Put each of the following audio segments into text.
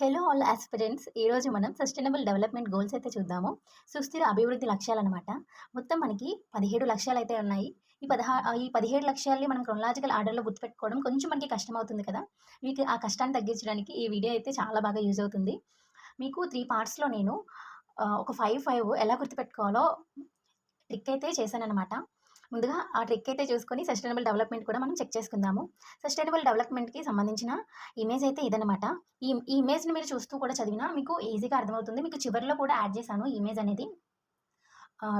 Hello all aspirants. ఈరోజు మనం sustainable development goals అయితే చూద్దాము. సుస్థిర అభివృద్ధి లక్ష్యాలు అనమాట మొత్తం మనకి పదిహేడు లక్ష్యాలు అయితే ఉన్నాయి. ఈ పదహా ఈ పదిహేడు లక్ష్యాలని మనం క్రొనలాజికల్ ఆర్డర్లో గుర్తుపెట్టుకోవడం కొంచెం మనకి కష్టం అవుతుంది కదా. మీకు ఆ కష్టాన్ని తగ్గించడానికి ఈ వీడియో అయితే చాలా బాగా యూజ్ అవుతుంది. మీకు త్రీ పార్ట్స్లో నేను ఒక ఫైవ్ ఫైవ్ ఎలా గుర్తుపెట్టుకోవాలో ట్రిక్ అయితే చేశానమాట ముందుగా ఆ ట్రిక్ అయితే చూసుకొని సస్టైనబుల్ డెవలప్మెంట్ కూడా మనం చెక్ చేసుకుందాము. సస్టైనబుల్ డెవలప్మెంట్కి సంబంధించిన ఇమేజ్ అయితే ఇదనమాట ఈ ఈ ఇమేజ్ని మీరు చూస్తూ కూడా చదివినా మీకు ఈజీగా అర్థమవుతుంది. మీకు చివరిలో కూడా యాడ్ చేశాను ఇమేజ్ అనేది.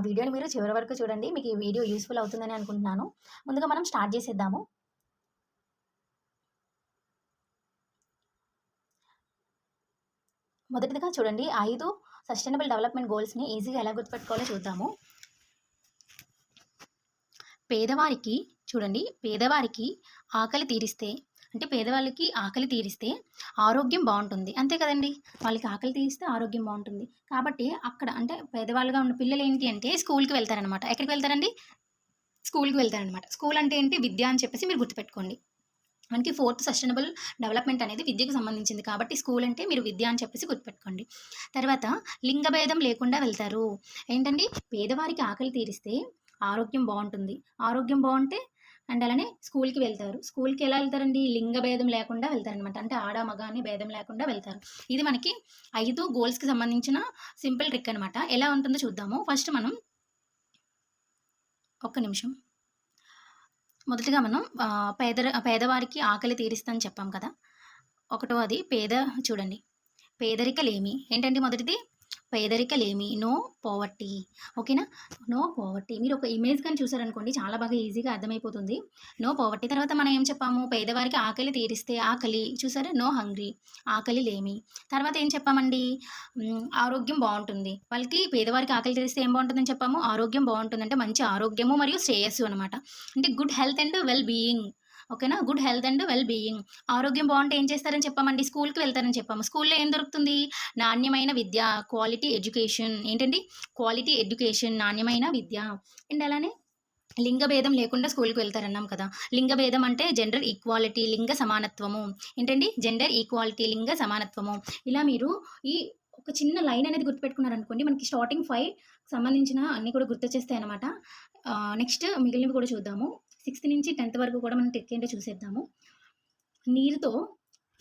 వీడియోని మీరు చివరి వరకు చూడండి. మీకు ఈ వీడియో యూస్ఫుల్ అవుతుందని అనుకుంటున్నాను. ముందుగా మనం స్టార్ట్ చేసేద్దాము. మొదటిదిగా చూడండి ఐదు సస్టైనబుల్ డెవలప్మెంట్ గోల్స్ని ఈజీగా ఎలా గుర్తుపెట్టుకోవాలో చూద్దాము. పేదవారికి చూడండి పేదవారికి ఆకలి తీరిస్తే అంటే పేదవాళ్ళకి ఆకలి తీరిస్తే ఆరోగ్యం బాగుంటుంది. అంతే కదండి? వాళ్ళకి ఆకలి తీరిస్తే ఆరోగ్యం బాగుంటుంది. కాబట్టి అక్కడ అంటే పేదవాళ్ళుగా ఉన్న పిల్లలు ఏంటి అంటే స్కూల్కి వెళ్తారనమాట ఎక్కడికి వెళ్తారండి? స్కూల్కి వెళ్తారనమాట స్కూల్ అంటే ఏంటి? విద్య అని చెప్పేసి మీరు గుర్తుపెట్టుకోండి. మనకి ఫోర్త్ సస్టైనబుల్ డెవలప్మెంట్ అనేది విద్యకు సంబంధించింది. కాబట్టి స్కూల్ అంటే మీరు విద్య అని చెప్పేసి గుర్తుపెట్టుకోండి. తర్వాత లింగభేదం లేకుండా వెళ్తారు. ఏంటండి? పేదవారికి ఆకలి తీరిస్తే ఆరోగ్యం బాగుంటుంది. ఆరోగ్యం బాగుంటే అండ్ అలానే స్కూల్కి వెళ్తారు. స్కూల్కి ఎలా వెళ్తారండి? లింగ భేదం లేకుండా వెళ్తారనమాట అంటే ఆడ మగ అని భేదం లేకుండా వెళ్తారు. ఇది మనకి ఐదు గోల్స్కి సంబంధించిన సింపుల్ ట్రిక్ అనమాట ఎలా ఉంటుందో చూద్దాము. ఫస్ట్ మనం ఒక్క నిమిషం. మొదటిగా మనం పేద పేదవారికి ఆకలి తీరుస్తామని చెప్పాం కదా. ఒకటో అది పేద చూడండి. పేదరికలేమి. ఏంటంటే మొదటిది? పేదరికలేమి. No poverty. ఓకేనా? No poverty. మీరు ఒక ఇమేజ్ కానీ చూసారనుకోండి చాలా బాగా ఈజీగా అర్థమైపోతుంది. నో పోవర్టీ తర్వాత మనం ఏం చెప్పాము? పేదవారికి ఆకలి తీరిస్తే ఆకలి. చూసారా? No hungry. ఆకలి లేమి. తర్వాత ఏం చెప్పామండి? ఆరోగ్యం బాగుంటుంది. వాళ్ళకి పేదవారికి ఆకలి తీరిస్తే ఏం బాగుంటుందని చెప్పాము? ఆరోగ్యం బాగుంటుంది అంటే మంచి ఆరోగ్యము మరియు శ్రేయస్సు అనమాట అంటే good health and well being. ఓకేనా? Good health and well being. ఆరోగ్యం బాగుంటే ఏం చేస్తారని చెప్పామండి? స్కూల్కి వెళ్తారని చెప్పాము. స్కూల్లో ఏం దొరుకుతుంది? నాణ్యమైన విద్య క్వాలిటీ ఎడ్యుకేషన్ ఏంటండి? క్వాలిటీ ఎడ్యుకేషన్ నాణ్యమైన విద్య. అండ్ అలానే లింగ భేదం లేకుండా స్కూల్కి వెళ్తారన్నాం కదా. లింగ భేదం అంటే జెండర్ ఈక్వాలిటీ లింగ సమానత్వము. ఏంటండి? జెండర్ ఈక్వాలిటీ లింగ సమానత్వము. ఇలా మీరు ఈ ఒక చిన్న లైన్ అనేది గుర్తుపెట్టుకున్నారనుకోండి మనకి స్టార్టింగ్ ఫైవ్ సంబంధించిన అన్నీ కూడా గుర్తొచ్చేస్తాయి అనమాట నెక్స్ట్ మిగిలినవి కూడా చూద్దాము. సిక్స్త్ నుంచి టెన్త్ వరకు కూడా మనం టెక్ ఏంటో చూసేద్దాము. నీరుతో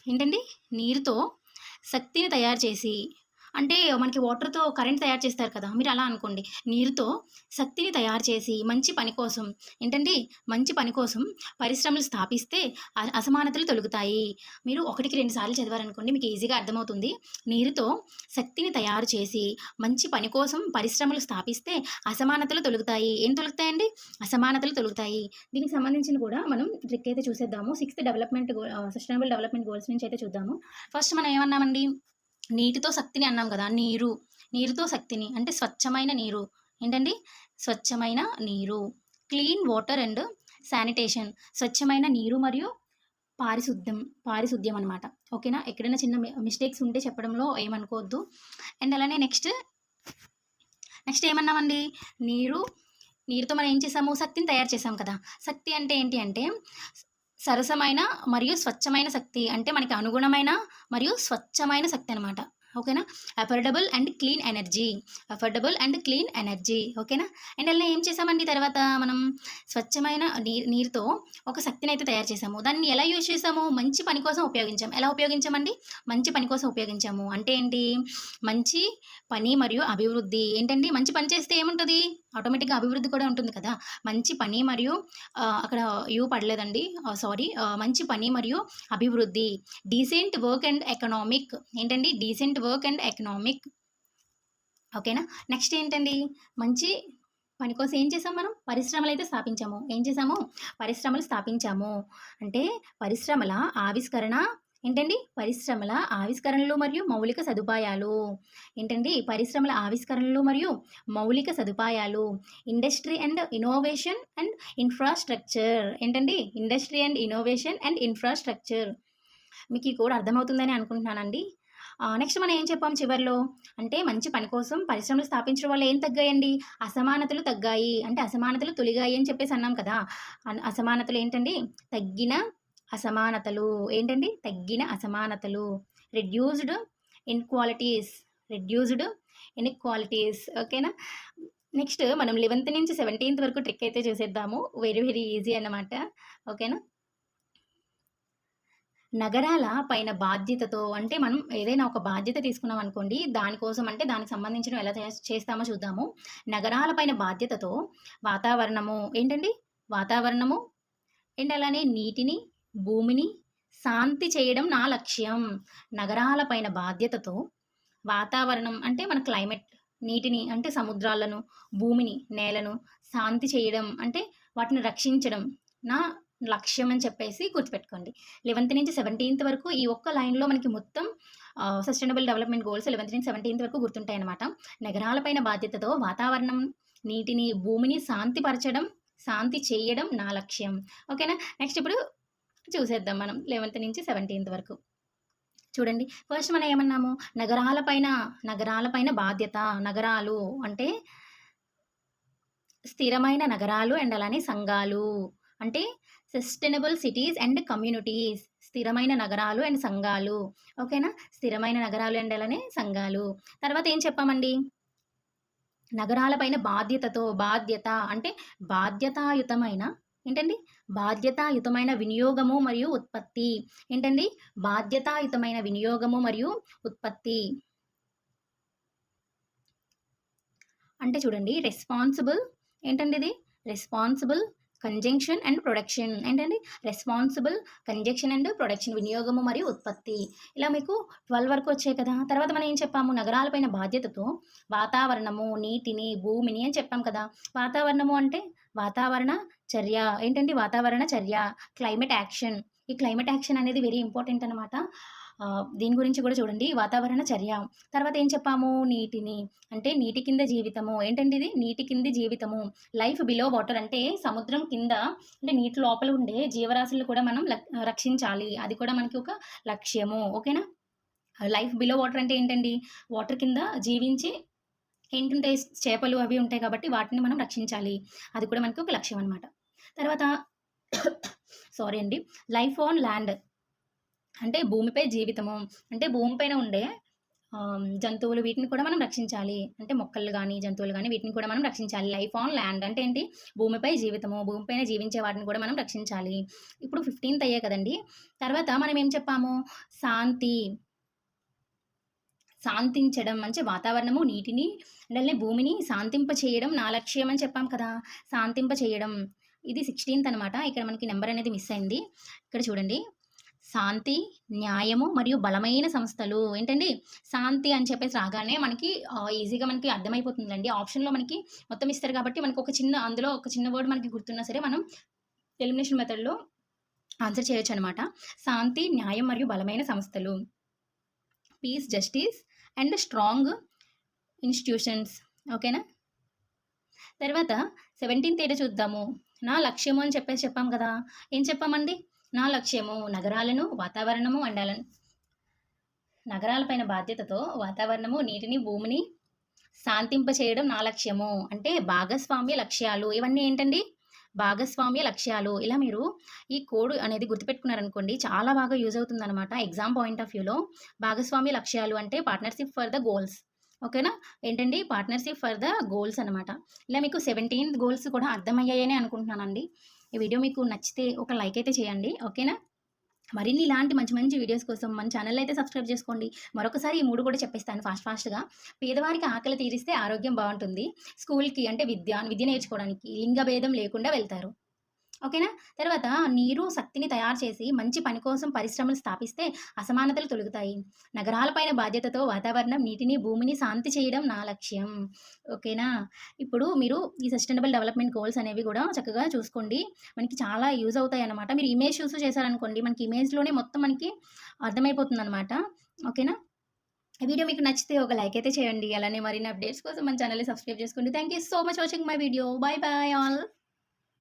ఏంటండి? నీరుతో శక్తిని తయారు చేసి అంటే మనకి వాటర్తో కరెంట్ తయారు చేస్తారు కదా మీరు అలా అనుకోండి. నీరుతో శక్తిని తయారు చేసి మంచి పని కోసం ఏంటండి మంచి పని కోసం పరిశ్రమలు స్థాపిస్తే అసమానతలు తొలుగుతాయి. మీరు ఒకటికి రెండు సార్లు చదివారనుకోండి మీకు ఈజీగా అర్థమవుతుంది. నీరుతో శక్తిని తయారు చేసి మంచి పని కోసం పరిశ్రమలు స్థాపిస్తే అసమానతలు తొలుగుతాయి. ఏం తొలుగుతాయండి? అసమానతలు తొలుగుతాయి. దీనికి సంబంధించిన కూడా మనం ట్రిక్ అయితే చూసేద్దాము. Sixth development sustainable development goals నుంచి అయితే చూద్దాము. ఫస్ట్ మనం ఏమన్నామండి? నీటితో శక్తిని అన్నాం కదా నీరు. నీరుతో శక్తిని అంటే స్వచ్ఛమైన నీరు. ఏంటండి? స్వచ్ఛమైన నీరు. Clean water and sanitation. స్వచ్ఛమైన నీరు మరియు పారిశుద్ధ్యం పారిశుద్ధ్యం అనమాట ఓకేనా? ఎక్కడైనా చిన్న మిస్టేక్స్ ఉంటే చెప్పడంలో ఏమనుకోవద్దు. అండ్ అలానే నెక్స్ట్ నెక్స్ట్ ఏమన్నామండి? నీరు నీరుతో మనం ఏం చేసాము? శక్తిని తయారు చేసాం కదా. శక్తి అంటే ఏంటి అంటే సరసమైన మరియు స్వచ్ఛమైన శక్తి అంటే మనకి అనుగుణమైన మరియు స్వచ్ఛమైన శక్తి అనమాట ఓకేనా? Affordable and clean energy affordable and clean energy ఓకేనా? అండ్ అలా ఏం చేసామండి తర్వాత? మనం స్వచ్ఛమైన నీ నీరుతో ఒక శక్తిని అయితే తయారు చేసాము. దాన్ని ఎలా యూజ్ చేసాము? మంచి పని కోసం ఉపయోగించాము ఎలా ఉపయోగించామండి? మంచి పని కోసం ఉపయోగించాము. అంటే ఏంటి? మంచి పని మరియు అభివృద్ధి. ఏంటండి? మంచి పని చేస్తే ఏముంటుంది? ఆటోమేటిక్గా అభివృద్ధి కూడా ఉంటుంది కదా. మంచి పని మరియు అక్కడ యూ పడలేదండి. సారీ మంచి పని మరియు అభివృద్ధి. Decent work and economic. ఏంటండి? Decent work and economic. ఓకేనా? నెక్స్ట్ ఏంటండి? మంచి పని కోసం ఏం చేసాం మనం? పరిశ్రమలు అయితే స్థాపించాము. ఏం చేసాము పరిశ్రమలు స్థాపించాము. అంటే పరిశ్రమల ఆవిష్కరణ ఏంటండి? పరిశ్రమల ఆవిష్కరణలు మరియు మౌలిక సదుపాయాలు. ఏంటండి? పరిశ్రమల ఆవిష్కరణలు మరియు మౌలిక సదుపాయాలు. Industry and innovation and infrastructure. ఏంటండి? Industry and innovation and infrastructure. మీకు ఈ కూడా అర్థమవుతుందని అనుకుంటున్నానండి. నెక్స్ట్ మనం ఏం చెప్పాం చివరిలో? అంటే మంచి పని కోసం పరిశ్రమలు స్థాపించడం వల్ల ఏం తగ్గాయండి? అసమానతలు తగ్గాయి. అంటే అసమానతలు తొలిగాయి అని చెప్పేసి అన్నాం కదా. అన్- అసమానతలు ఏంటండి? తగ్గిన అసమానతలు ఏంటండి? తగ్గిన అసమానతలు రెడ్యూస్డ్ ఇన్క్వాలిటీస్ రెడ్యూస్డ్ ఇన్క్వాలిటీస్ ఓకేనా? నెక్స్ట్ మనం లెవెన్త్ నుంచి సెవెంటీన్త్ వరకు ట్రిక్ అయితే చూసేద్దాము. వెరీ వెరీ ఈజీ అన్నమాట. ఓకేనా? నగరాల పైన బాధ్యతతో అంటే మనం ఏదైనా ఒక బాధ్యత తీసుకున్నాం అనుకోండి దానికోసం అంటే దానికి సంబంధించిన ఎలా చే- చేస్తామో చూద్దాము. నగరాల పైన బాధ్యతతో వాతావరణము ఏంటండి? వాతావరణము అండ్ అలానే నీటిని భూమిని శాంతి చేయడం నా లక్ష్యం. నగరాలపైన బాధ్యతతో వాతావరణం అంటే మన క్లైమేట్ నీటిని అంటే సముద్రాలను భూమిని నేలను శాంతి చేయడం అంటే వాటిని రక్షించడం నా లక్ష్యం అని చెప్పేసి గుర్తుపెట్టుకోండి. లెవెన్త్ నుంచి సెవెంటీన్త్ వరకు ఈ ఒక్క లైన్లో మనకి మొత్తం సస్టైనబుల్ డెవలప్మెంట్ గోల్స్ లెవెన్త్ నుంచి సెవెంటీన్త్ వరకు గుర్తుంటాయన్నమాట నగరాలపైన బాధ్యతతో వాతావరణం నీటిని భూమిని శాంతిపరచడం శాంతి చేయడం నా లక్ష్యం. ఓకేనా? నెక్స్ట్ ఇప్పుడు చూసేద్దాం మనం లెవెన్త్ నుంచి సెవెంటీన్త్ వరకు. చూడండి ఫస్ట్ మనం ఏమన్నాము? నగరాలపైన నగరాలపైన బాధ్యత. నగరాలు అంటే స్థిరమైన నగరాలు అండ్ అలానే సంఘాలు. అంటే సస్టైనబుల్ సిటీస్ అండ్ కమ్యూనిటీస్ స్థిరమైన నగరాలు అండ్ సంఘాలు. ఓకేనా? స్థిరమైన నగరాలు అండ్ అలానే సంఘాలు. తర్వాత ఏం చెప్పామండి? నగరాలపైన బాధ్యతతో బాధ్యత అంటే బాధ్యతాయుతమైన ఏంటండి? బాధ్యతాయుతమైన వినియోగము మరియు ఉత్పత్తి. ఏంటండి? బాధ్యతాయుతమైన వినియోగము మరియు ఉత్పత్తి. అంటే చూడండి రెస్పాన్సిబుల్ ఏంటండి ఇది? రెస్పాన్సిబుల్ కంజంక్షన్ అండ్ ప్రొడక్షన్ ఏంటండి? రెస్పాన్సిబుల్ కంజంక్షన్ అండ్ ప్రొడక్షన్ వినియోగము మరియు ఉత్పత్తి. ఇలా మీకు ట్వెల్వ్ వరకు వచ్చాయి కదా. తర్వాత మనం ఏం చెప్పాము? నగరాలపైన బాధ్యతతో వాతావరణము నీటిని భూమిని అని చెప్పాం కదా. వాతావరణము అంటే వాతావరణ చర్య ఏంటండి వాతావరణ చర్య క్లైమేట్ యాక్షన్ ఈ క్లైమేట్ యాక్షన్ అనేది వెరీ ఇంపార్టెంట్ అనమాట దీని గురించి కూడా చూడండి. వాతావరణ చర్య. తర్వాత ఏం చెప్పాము? నీటిని. అంటే నీటి కింద జీవితము. ఏంటంటే ఇది? నీటి కింది జీవితము. లైఫ్ బిలో వాటర్ అంటే సముద్రం కింద అంటే నీటి లోపల ఉండే జీవరాశులు కూడా మనం లక్- రక్షించాలి. అది కూడా మనకి ఒక లక్ష్యము. ఓకేనా? లైఫ్ బిలో వాటర్ అంటే ఏంటండి? వాటర్ కింద జీవించి ఏంటంటే చేపలు అవి ఉంటాయి కాబట్టి వాటిని మనం రక్షించాలి. అది కూడా మనకి ఒక లక్ష్యం అనమాట తర్వాత సారీ అండి. లైఫ్ ఆన్ ల్యాండ్ అంటే భూమిపై జీవితము. అంటే భూమిపైన ఉండే జంతువులు వీటిని కూడా మనం రక్షించాలి. అంటే మొక్కలు కానీ జంతువులు కానీ వీటిని కూడా మనం రక్షించాలి. లైఫ్ ఆన్ ల్యాండ్ అంటే ఏంటి? భూమిపై జీవితము భూమిపైన జీవించే వాటిని కూడా మనం రక్షించాలి. ఇప్పుడు ఫిఫ్టీన్త్ అయ్యే కదండి. తర్వాత మనం ఏం చెప్పాము? శాంతి. శాంతించడం మంచి వాతావరణము నీటిని అంటే భూమిని శాంతింప చేయడం నా లక్ష్యం అని చెప్పాం కదా. శాంతింప చేయడం ఇది సిక్స్టీన్త్ అనమాట ఇక్కడ మనకి నెంబర్ అనేది మిస్ అయింది. ఇక్కడ చూడండి. శాంతి న్యాయము మరియు బలమైన సంస్థలు. ఏంటండి? శాంతి అని చెప్పేసి రాగానే మనకి ఈజీగా మనకి అర్థమైపోతుందండి. ఆప్షన్లో మనకి మొత్తం ఇస్తారు కాబట్టి మనకి ఒక చిన్న అందులో ఒక చిన్న వర్డ్ మనకి గుర్తున్నా సరే మనం ఎలిమినేషన్ మెథడ్లో ఆన్సర్ చేయొచ్చు అనమాట శాంతి న్యాయం మరియు బలమైన సంస్థలు. Peace justice and strong institutions ఓకేనా తర్వాత సెవెంటీన్త్ ఏడ చూద్దాము. నా లక్ష్యము అని చెప్పేసి చెప్పాం కదా. ఏం చెప్పామండి? నా లక్ష్యము నగరాలను వాతావరణము వండాలని నగరాలపైన బాధ్యతతో వాతావరణము నీటిని భూమిని శాంతింప చేయడం నా లక్ష్యము. అంటే భాగస్వామ్య లక్ష్యాలు. ఇవన్నీ ఏంటండి? భాగస్వామ్య లక్ష్యాలు. ఇలా మీరు ఈ కోడ్ అనేది గుర్తుపెట్టుకున్నారనుకోండి చాలా బాగా యూజ్ అవుతుందన్నమాట. ఎగ్జామ్ పాయింట్ ఆఫ్ వ్యూలో భాగస్వామ్య లక్ష్యాలు అంటే పార్ట్నర్షిప్ ఫర్ ద గోల్స్ ఓకేనా? ఏంటండి? పార్ట్నర్షిప్ ఫర్ ద గోల్స్ అనమాట ఇలా మీకు సెవెంటీన్త్ గోల్స్ కూడా అర్థమయ్యాయని అనుకుంటున్నానండి. ఈ వీడియో మీకు నచ్చితే ఒక లైక్ అయితే చేయండి. ఓకేనా? మరిన్ని ఇలాంటి మంచి మంచి వీడియోస్ కోసం మన ఛానల్ అయితే సబ్స్క్రైబ్ చేసుకోండి. మరొకసారి ఈ మూడు కూడా చెప్పేస్తాను ఫాస్ట్ ఫాస్ట్గా పేదవారికి ఆకలి తీరిస్తే ఆరోగ్యం బాగుంటుంది. స్కూల్కి అంటే విద్య విద్య నేర్చుకోవడానికి లింగ భేదం లేకుండా వెళ్తారు. ఓకేనా? తర్వాత నీరు శక్తిని తయారు చేసి మంచి పని కోసం పరిశ్రమలు స్థాపిస్తే అసమానతలు తొలుగుతాయి. నగరాలపైన బాధ్యతతో వాతావరణం నీటిని భూమిని శాంతి చేయడం నా లక్ష్యం. ఓకేనా? ఇప్పుడు మీరు ఈ సస్టైనబుల్ డెవలప్మెంట్ గోల్స్ అనేవి కూడా చక్కగా చూసుకోండి. మనకి చాలా యూజ్ అవుతాయి అన్నమాట మీరు ఇమేజ్ చూస్ చేశారనుకోండి మనకి ఇమేజ్లోనే మొత్తం మనకి అర్థమైపోతుంది అనమాట ఓకేనా వీడియో మీకు నచ్చితే ఒక లైక్ అయితే చేయండి. అలానే మరిన్ని అప్డేట్స్ కోసం మన ఛానల్ని సబ్స్క్రైబ్ చేసుకోండి. Thank you so much watching my video bye bye all